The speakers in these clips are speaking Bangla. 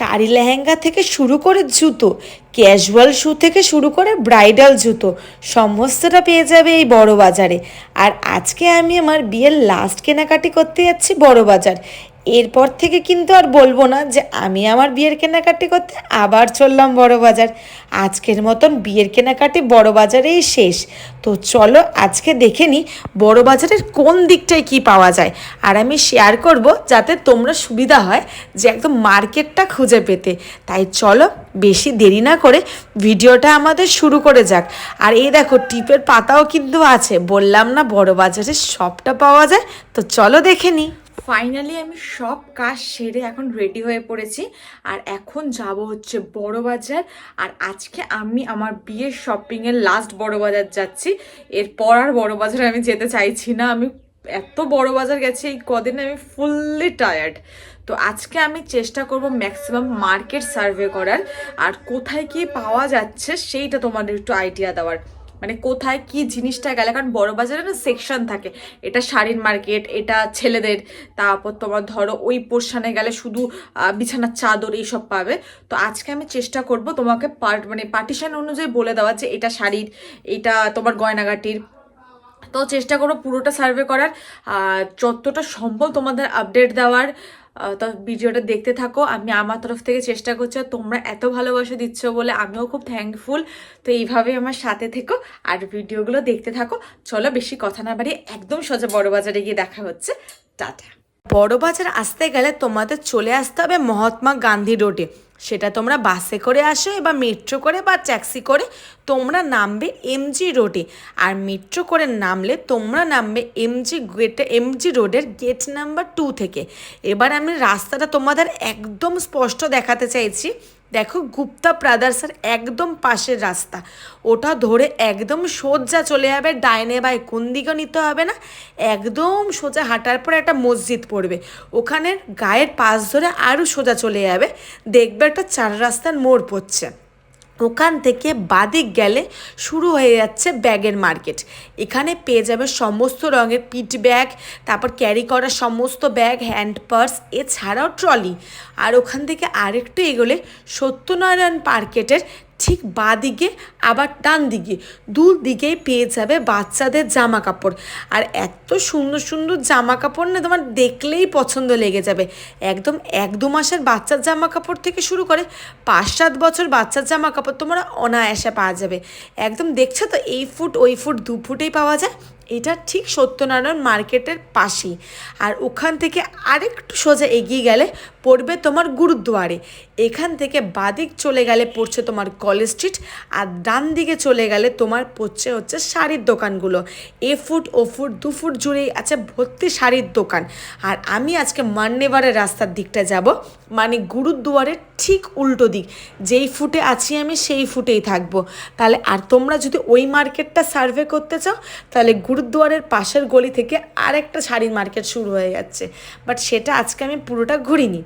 শাড়ি লেহেঙ্গা থেকে শুরু করে জুতো ক্যাজুয়াল শু থেকে শুরু করে ব্রাইডাল জুতো, সমস্তটা পেয়ে যাবে এই বড় বাজারে। আর আজকে আমি আমার বিয়ের লাস্ট কেনাকাটি করতে যাচ্ছি বড় বাজার। এরপর থেকে কিন্তু আর বলব না যে আমি আমার বিয়ের কেনাকাটি করতে আবার চললাম বড় বাজার। আজকের মতন বিয়ের কেনাকাটি বড় বাজারেই শেষ। তো চলো আজকে দেখে নিই বড় বাজারের কোন দিকটায় কি পাওয়া যায়। আর আমি শেয়ার করব যাতে তোমরা সুবিধা হয় যে একদম মার্কেটটা খুঁজে পেতে। তাই চলো বেশি দেরি না করে ভিডিওটা আমাদের শুরু করে যাক। আর এই দেখো টিপের পাতাও কিন্তু আছে। বললাম না বড় বাজারে সবটা পাওয়া যায়। তো চলো দেখে নিই ফাইনালি আমি সব কাজ সেরে এখন রেডি হয়ে পড়েছি। আর এখন যাব হচ্ছে বড় বাজার আর আজকে আমি আমার বিয়ের শপিংয়ের লাস্ট বড় বাজার যাচ্ছি। এরপর আর বড় বাজারে আমি যেতে চাইছি না। আমি এত বড় বাজার গেছি, এই কদিন আমি ফুললি টায়ার্ড তো আজকে আমি চেষ্টা করব ম্যাক্সিমাম মার্কেট সার্ভে করার। আর কোথায় কি পাওয়া যাচ্ছে, সেইটা তোমাদের একটু আইডিয়া দেওয়ার। মানে কোথায় কি জিনিসটা গেলে, কারণ বড় বাজারে না সেকশন থাকে। এটা শাড়ির মার্কেট এটা ছেলেদের, তারপর তোমার ধরো ওই পোর্শনে গেলে শুধু বিছানার চাদর এইসব পাবে। তো আজকে আমি চেষ্টা করব তোমাকে পার্ট মানে পার্টিশন অনুযায়ী বলে দেওয়া যে এটা শাড়ির, এটা তোমার গয়নাগাটির। তো চেষ্টা করো পুরোটা সার্ভে করার। আর যতটা সম্ভব তোমাদের আপডেট দেওয়ার। তো ভিডিওটা দেখতে থাকো। আমি আমার তরফ থেকে চেষ্টা করছি তোমরা এত ভালোবাসা দিচ্ছ বলে আমিও খুব থ্যাঙ্কফুল তো এইভাবে আমার সাথে থেকো, আর ভিডিওগুলো দেখতে থাকো। চলো বেশি কথা না বাড়িয়ে একদম সোজা বড় বাজারে গিয়ে দেখা হচ্ছে। টাটা। বড় বাজার আসতে গেলে তোমাদের চলে আসতে হবে মহাত্মা গান্ধী রোডে সেটা তোমরা বাসে করে আসো বা মেট্রো করে বা ট্যাক্সি করে তোমরা নামবে এমজি রোডে আর মেট্রো করে নামলে তোমরা নামবে এমজি গেটে এমজি রোডের গেট নাম্বার টু থেকে। এবার আমি রাস্তাটা তোমাদের একদম স্পষ্ট দেখাতে চাইছি। দেখো, গুপ্তা ব্রাদার্সের একদম পাশের রাস্তা। ওটা ধরে একদম সোজা চলে যাবে, ডাইনে বাই কোন দিকেও নিতে হবে না, একদম সোজা হাঁটার পরে একটা মসজিদ পড়বে। ওখানের গায়ের পাশ ধরে আরও সোজা চলে যাবে, দেখবে একটা চার রাস্তার মোড় পড়ছে। ওখান থেকে বাদিক গেলে শুরু হয়ে যাচ্ছে ব্যাগের মার্কেট। এখানে পেয়ে যাবে সমস্ত রঙের পিট ব্যাগ, তারপর ক্যারি করা সমস্ত ব্যাগ, হ্যান্ড পার্স, এছাড়াও ট্রলি। আর ওখান থেকে আরেকটু এগোলে সত্যনারায়ণ মার্কেটের ঠিক বা দিকে আবার ডান দিকে দু দিকেই পেয়ে যাবে বাচ্চাদের জামা কাপড় আর এত সুন্দর সুন্দর জামা কাপড় না তোমার দেখলেই পছন্দ লেগে যাবে। একদম এক দু মাসের বাচ্চার জামা কাপড় থেকে শুরু করে পাঁচ সাত বছর বাচ্চার জামা কাপড় তোমরা অনায়াসে পাওয়া যাবে। একদম দেখছ তো, এই ফুট, ওই ফুট, দু ফুটেই পাওয়া যায়? এটা ঠিক সত্যনারায়ণ মার্কেটের পাশেই। আর ওখান থেকে আরেকটু সোজা এগিয়ে গেলে পড়বে তোমার গুরুদ্বারে এখান থেকে বাদিক চলে গেলে পড়ছে তোমার কলেজ স্ট্রিট, আর ডান দিকে চলে গেলে তোমার পড়ছে হচ্ছে শাড়ির দোকানগুলো। এ ফুট, ও ফুট, দু ফুট জুড়েই আছে ভর্তি শাড়ির দোকান। আর আমি আজকে মান্যেবারের রাস্তার দিকটা যাব মানে গুরুদ্বারের ঠিক উল্টো দিক। যেই ফুটে আছি আমি সেই ফুটেই থাকব। তাহলে আর তোমরা যদি ওই মার্কেটটা সার্ভে করতে চাও, তাহলে গুরুদ্বারের পাশের গলি থেকে আরেকটা শাড়ির মার্কেট শুরু হয়ে যাচ্ছে। বাট সেটা আজকে আমি পুরোটা ঘুরিনি।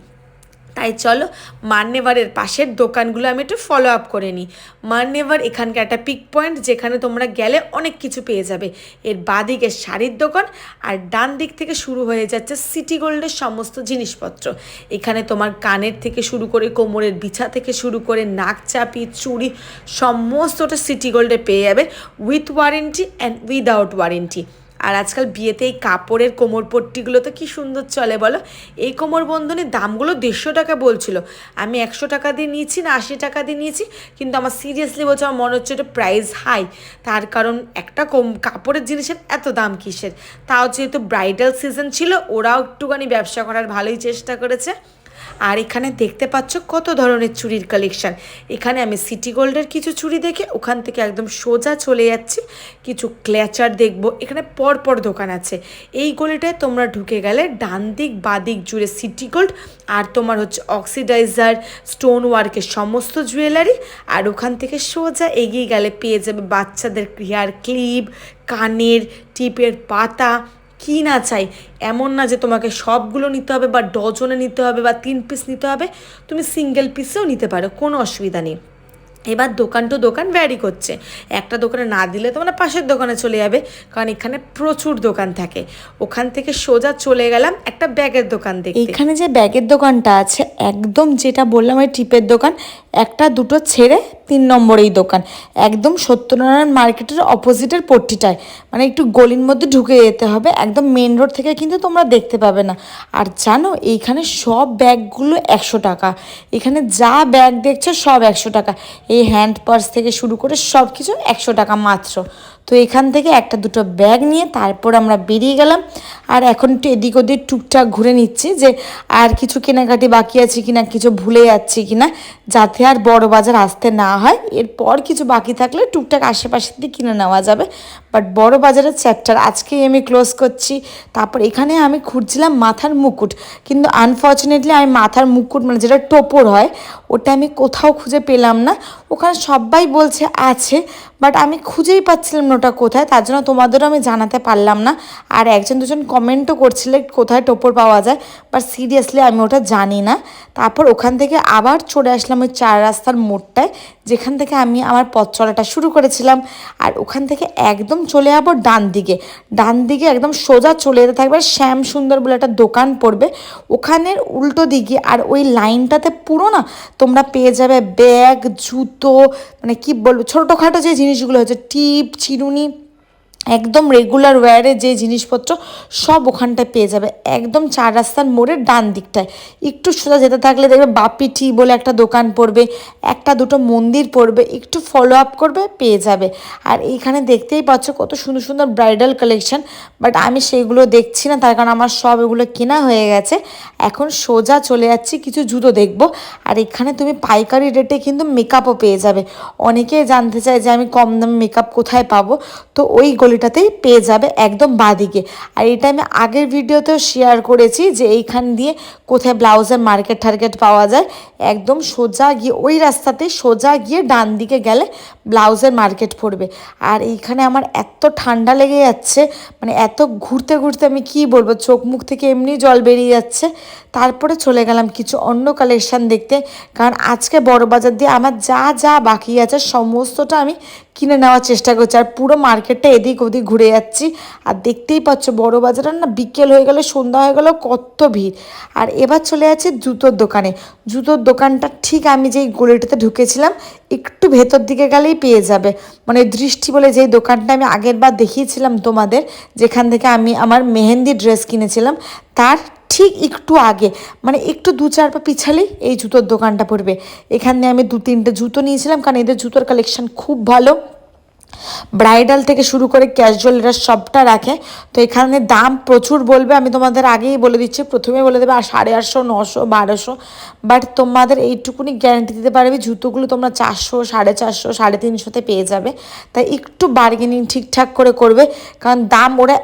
তাই চলো মান্যেবারের পাশের দোকানগুলো আমি একটু ফলো আপ করে নিই। মান্যেবার এখানকার একটা পিক পয়েন্ট যেখানে তোমরা গেলে অনেক কিছু পেয়ে যাবে। এর বাদিকে শাড়ির দোকান আর ডান দিক থেকে শুরু হয়ে যাচ্ছে সিটি গোল্ডের সমস্ত জিনিসপত্র। এখানে তোমার কানের থেকে শুরু করে কোমরের বিছা থেকে শুরু করে নাক চাপি, চুড়ি সমস্তটা সিটি গোল্ডে পেয়ে যাবে with warranty and without warranty আর আজকাল বিয়েতে এই কাপড়ের কোমর পট্টিগুলো তো কি সুন্দর চলে বলো? এই কোমর বন্ধনের দামগুলো দেড়শো টাকা বলছিল। আমি একশো টাকা দিয়ে নিয়েছি, না আশি টাকা দিয়ে নিয়েছি, কিন্তু আমার সিরিয়াসলি বলছে, আমার মনে হচ্ছে এটা প্রাইস হাই তার কারণ একটা কম, কাপড়ের জিনিসের এত দাম কিসের? তাও যেহেতু ব্রাইডাল সিজন ছিল, ওরাও একটুখানি ব্যবসা করার ভালোই চেষ্টা করেছে। আর এখানে দেখতে পাচ্ছ কত ধরনের চুড়ির কালেকশন এখানে আমি সিটি গোল্ডের কিছু চুড়ি দেখে ওখান থেকে একদম সোজা চলে যাচ্ছি। কিছু ক্ল্যাচার দেখব। এখানে পরপর দোকান আছে। এই গলিটায় তোমরা ঢুকে গেলে ডান দিক বাদিক জুড়ে সিটি গোল্ড আর তোমার হচ্ছে অক্সিডাইজার স্টোন ওয়ার্কের সমস্ত জুয়েলারি আর ওখান থেকে সোজা এগিয়ে গেলে পেয়ে যাবে বাচ্চাদের হেয়ার ক্লিপ কানের, টিপের পাতা কি না চাই? এমন না যে তোমাকে সবগুলো নিতে হবে বা ডজনে নিতে হবে বা তিন পিস নিতে হবে। তুমি সিঙ্গেল পিসেও নিতে পারো, কোনো অসুবিধা নেই। এবার দোকান টু দোকান ভ্যারি করছে। একটা দোকানে না দিলে তো মানে পাশের দোকানে চলে যাবে, কারণ এখানে প্রচুর দোকান থাকে। ওখান থেকে সোজা চলে গেলাম একটা ব্যাগের দোকান দেখতে। এখানে যে ব্যাগের দোকানটা আছে, একদম যেটা বললাম ওই টিপের দোকান একটা দুটো ছেড়ে তিন নম্বর এই দোকান। একদম সত্যনারায়ণ মার্কেটের অপোজিটের পট্টিটায়। মানে একটু গলির মধ্যে ঢুকে যেতে হবে। একদম মেন রোড থেকে কিন্তু তোমরা দেখতে পাবে না। আর জানো, এইখানে সব ব্যাগগুলো একশো টাকা। এখানে যা ব্যাগ দেখছ সব একশো টাকা। এই হ্যান্ড পার্স থেকে শুরু করে সব কিছু একশো টাকা মাত্র। তো এখান থেকে একটা দুটো ব্যাগ নিয়ে তারপর আমরা বেরিয়ে গেলাম। আর এখন একটু এদিক ওদিক টুকটাক ঘুরে নিচ্ছি যে আর কিছু কেনাকাটি বাকি আছে কি না কিছু ভুলে যাচ্ছি কিনা, যাতে আর বড় বাজার আসতে না হয়। এরপর কিছু বাকি থাকলে টুকটাক আশেপাশের দিয়ে কিনে নেওয়া যাবে। বাট বড় বাজারের চ্যাপ্টার আজকেই আমি ক্লোজ করছি। তারপর এখানে আমি খুঁজছিলাম মাথার মুকুট। কিন্তু আনফর্চুনেটলি আমি মাথার মুকুট মানে যেটা টোপর হয়, ওটা আমি কোথাও খুঁজে পেলাম না। ওখানে সবাই বলছে আছে বাট আমি খুঁজেই পাচ্ছিলাম না ওটা কোথায়। তার জন্য তোমাদেরও আমি জানাতে পারলাম না। আর একজন দুজন কমেন্টও করছিলে কোথায় টোপর পাওয়া যায় বাট সিরিয়াসলি আমি ওটা জানি না। তারপর ওখান থেকে আবার চলে আসলাম ওই চার রাস্তার মোড়টায়, যেখান থেকে আমি আমার পথ চলাটা শুরু করেছিলাম। আর ওখান থেকে একদম চলে যাব ডান দিকে। ডান দিকে একদম সোজা চলে যেতে থাকবে শ্যাম সুন্দর বলে একটা দোকান পড়বে। ওখানের উল্টো দিকে আর ওই লাইনটাতে পুরো না তোমরা পেয়ে যাবে ব্যাগ, জুতো মানে কি বলব, ছোটোখাটো যে জিনিসগুলো হচ্ছে টিপ, চিরুনি একদম রেগুলার ওয়্যারের যে জিনিসপত্র সব ওখানটায় পেয়ে যাবে। একদম চার রাস্তার মোড়ের ডান দিকটায়। একটু সোজা যেতে থাকলে দেখবে বাপি টি বলে একটা দোকান পড়বে, একটা দুটো মন্দির পড়বে, একটু ফলো আপ করবে, পেয়ে যাবে। আর এইখানে দেখতেই পাচ্ছ কত সুন্দর সুন্দর ব্রাইডাল কালেকশন বাট আমি সেইগুলো দেখছি না, তার কারণ আমার সব এগুলো কেনা হয়ে গেছে। এখন সোজা চলে যাচ্ছি, কিছু জুতো দেখব। আর এখানে তুমি পাইকারি রেটে কিন্তু মেকআপও পেয়ে যাবে। অনেকেই জানতে চায় যে আমি কম দামে মেকআপ কোথায় পাবো? তো ওই গলিটাতেই পেয়ে যাবে একদম বাদিকে। আর এটা আমি আগের ভিডিওতেও শেয়ার করেছি যে এইখান দিয়ে কোথায় ব্লাউজের মার্কেট টার্গেট পাওয়া যায়, একদম সোজা গিয়ে, ওই রাস্তাতেই সোজা গিয়ে ডান দিকে গেলে ব্লাউজের মার্কেট পড়বে। আর এইখানে আমার এত ঠান্ডা লেগে যাচ্ছে মানে এত ঘুরতে ঘুরতে আমি কি বলব, চোখ মুখ থেকে এমনি জল বেরিয়ে যাচ্ছে। তারপরে চলে গেলাম কিছু অন্য কালেকশান দেখতে, কারণ আজকে বড় বাজার দিয়ে আমার যা যা বাকি আছে, সমস্তটা আমি কিনে নেওয়ার চেষ্টা করছি। আর পুরো মার্কেটটা এদিক ওদিক ঘুরে যাচ্ছি। আর দেখতেই পাচ্ছ বড় বাজারে না বিকেল হয়ে গেলে, সন্ধ্যা হয়ে গেল, কত ভিড়। আর এবার চলে যাচ্ছে জুতোর দোকানে। জুতোর দোকানটা ঠিক আমি যেই গলিটাতে ঢুকেছিলাম, একটু ভেতর দিকে গেলেই পেয়ে যাবে। মানে দৃষ্টি বলে যেই দোকানটা আমি আগের বার দেখিয়েছিলাম তোমাদের, যেখান থেকে আমি আমার মেহেন্দি ড্রেস কিনেছিলাম, তার ঠিক একটু আগে। মানে একটু দু চার পা পিছালেই এই জুতোর দোকানটা পড়বে। এখানে আমি দু তিনটে জুতো নিয়েছিলাম, কারণ এদের জুতোর কালেকশন খুব ভালো। ব্রাইডাল থেকে শুরু করে ক্যাজুয়াল এরা সবটা রাখে। তো এখানে দাম প্রচুর বলবে, আমি তোমাদের আগেই বলে দিচ্ছি, প্রথমে বলে দেবে আর সাড়ে আটশো, নশো, বারোশো। বাট তোমাদের এইটুকুনি গ্যারান্টি দিতে পারবে, জুতোগুলো তোমরা চারশো, সাড়ে চারশো, সাড়ে তিনশোতে পেয়ে যাবে। তাই একটু বার্গেনিং ঠিকঠাক করে করবে, কারণ দাম ওরা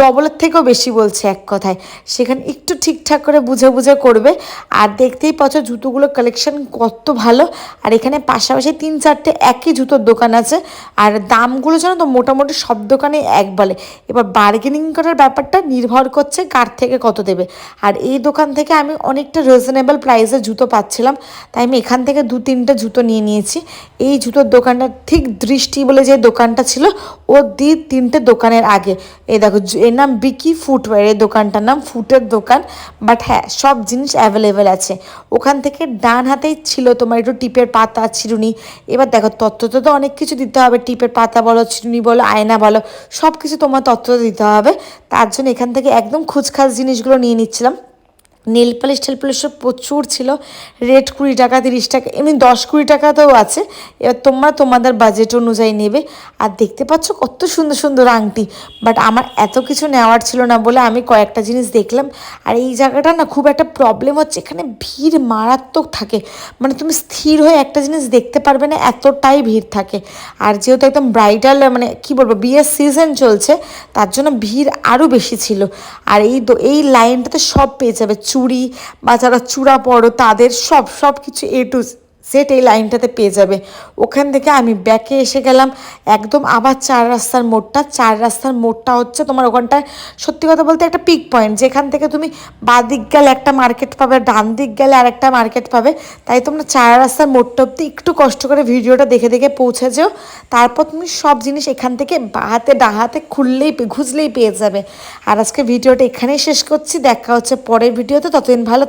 ডবলের থেকেও বেশি বলছে এক কথায়। সেখানে একটু ঠিকঠাক করে বুঝে বুঝে করবে। আর দেখতেই পাচ্ছ জুতোগুলোর কালেকশন কত ভালো। আর এখানে পাশাপাশি তিন চারটে একই জুতোর দোকান আছে। আর দামগুলো জানো তো মোটামুটি সব দোকানে এক বলে। এবার বার্গেনিং করার ব্যাপারটা নির্ভর করছে কার থেকে কত দেবে। আর এই দোকান থেকে আমি অনেকটা রিজনেবল প্রাইসে জুতো পাচ্ছিলাম। তাই আমি এখান থেকে দু তিনটে জুতো নিয়ে নিয়েছি। এই জুতোর দোকানটা ঠিক দৃষ্টি বলে যে দোকানটা ছিল, ও দি তিনটে দোকানের আগে। এই দেখো এর নাম বিকি ফুটওয়্যার এই দোকানটার নাম ফুটের দোকান। বাট হ্যাঁ সব জিনিস অ্যাভেলেবেল আছে। ওখান থেকে ডান হাতেই ছিল তোমার একটু টিপের পাতা চিরুনি এবার দেখো তত্ত্বতে তো অনেক কিছু দিতে হবে, টিপের পাতা বলো, চিনি বলো, আয়না বলো সব কিছু তোমার তথ্য দিতে হবে। তার জন্য এখান থেকে একদম খুচখাচ জিনিসগুলো নিয়ে নিচ্ছিলাম। নেল পালিশ টেল পালিশও প্রচুর ছিল। রেট কুড়ি টাকা, তিরিশ টাকা, এমনি দশ কুড়ি টাকাতেও আছে। এবার তোমরা তোমাদের বাজেট অনুযায়ী নেবে। আর দেখতে পাচ্ছ কত সুন্দর সুন্দর আংটি। বাট আমার এত কিছু নেওয়ার ছিল না বলে আমি কয়েকটা জিনিস দেখলাম। আর এই জায়গাটা না খুব একটা প্রবলেম হচ্ছে। এখানে ভিড় মারাত্মক থাকে। মানে তুমি স্থির হয়ে একটা জিনিস দেখতে পারবে না, এতটাই ভিড় থাকে। আর যেহেতু একদম ব্রাইডাল মানে কি বলব, বিয়ের সিজন চলছে, তার জন্য ভিড় আরও বেশি ছিল। আর এই এই লাইনটাতে সব পেয়ে যাবে। চুড়ি বা যারা চূড়া পড়ো তাদের সব সব কিছু এ টু সেট এই লাইনটাতে পেয়ে যাবে। ওখান থেকে আমি ব্যাকে এসে গেলাম। একদম আবার চার রাস্তার মোড়টা। চার রাস্তার মোড়টা হচ্ছে তোমার ওখানটায় সত্যি কথা বলতে একটা পিক পয়েন্ট যেখান থেকে তুমি বাঁ দিক গেলে একটা মার্কেট পাবে, ডান দিক গেলে আর একটা মার্কেট পাবে। তাই তোমরা চার রাস্তার মোড়টা অব্দি একটু কষ্ট করে ভিডিওটা দেখে দেখে পৌঁছে যেও। তারপর তুমি সব জিনিস এখান থেকে হাতে ডান হাতে খুললেই খুঁজলেই পেয়ে যাবে। আর আজকে ভিডিওটা এখানেই শেষ করছি। দেখা হচ্ছে পরের ভিডিওতে। ততদিন ভালো